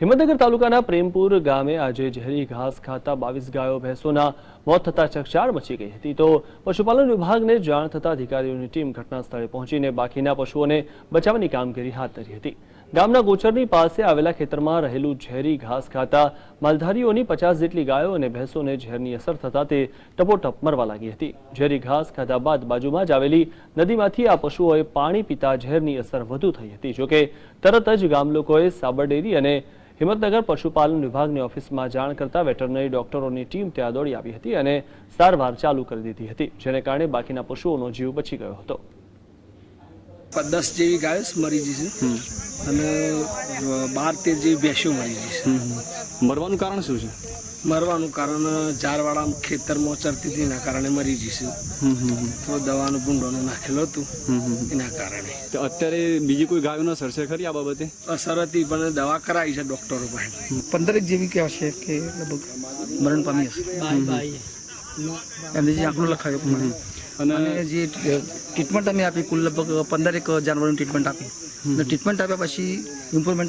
હિંમતનગર તાલુકાના પ્રેમપુર ગામે આજે ઝેરી ઘાસ ખાતા બાવીસ ગાયો ભેંસોના મોત થતા ચકચાર મચી ગઈ હતી. તો પશુપાલન વિભાગને જાણ થતા અધિકારીઓની ટીમ ઘટના સ્થળે પહોંચીને બાકીના પશુઓને બચાવવાની કામગીરી હાથ ધરી હતી. ગામના ગોચરની પાસે આવેલા ખેતરમાં રહેલું ઝેરી ઘાસ ખાતા માલધારીઓની પચાસ જેટલી ગાયો અને ભેંસોને ઝેરની અસર થતા તે ટપોટપ મરવા લાગી હતી. ઝેરી ઘાસ ખાધા બાદ બાજુમાં જ આવેલી નદીમાંથી આ પશુઓએ પાણી પીતા ઝેરની અસર વધુ થઈ હતી. જોકે તરત જ ગામ લોકોએ સાબરડેરી અને હિંમતનગર પશુપાલન વિભાગની ઓફિસમાં જાણ કરતા વેટરનરી ડોક્ટરોની ટીમ ત્યાં દોડી આવી હતી અને સારવાર ચાલુ કરી દીધી હતી જેને કારણે બાકીના પશુઓનો જીવ બચી ગયો હતો. દસ જેવી ગાયો મરી જશે અને બાર તેર જેવી ભેંસો મરી જશે મરવાનું કારણ શું છે? મરવાનું કારણ ઝાડવાળા ખેતરમાં ચરતી હતી એના કારણે મરી જઈશું. તો દવાનું ભૂંડોનું નાખેલું હતું એના કારણે. તો અત્યારે બીજી કોઈ ગાયોનો સરસે ખરી આ બાબતે? અસર હતી પણ દવા કરાવી છે ડૉક્ટરો પાસે. પંદરેક જેવી કે છે કે લગભગ મરણ પામી હશે? એમને જે આંકડો લખાયો અને અને જે ટ્રીટમેન્ટ અમે આપી કુલ લગભગ પંદરેક જાનવરોની ટ્રીટમેન્ટ આપી. ટ્રીટમેન્ટ આપ્યા પછી ઇમ્પ્રુવમેન્ટ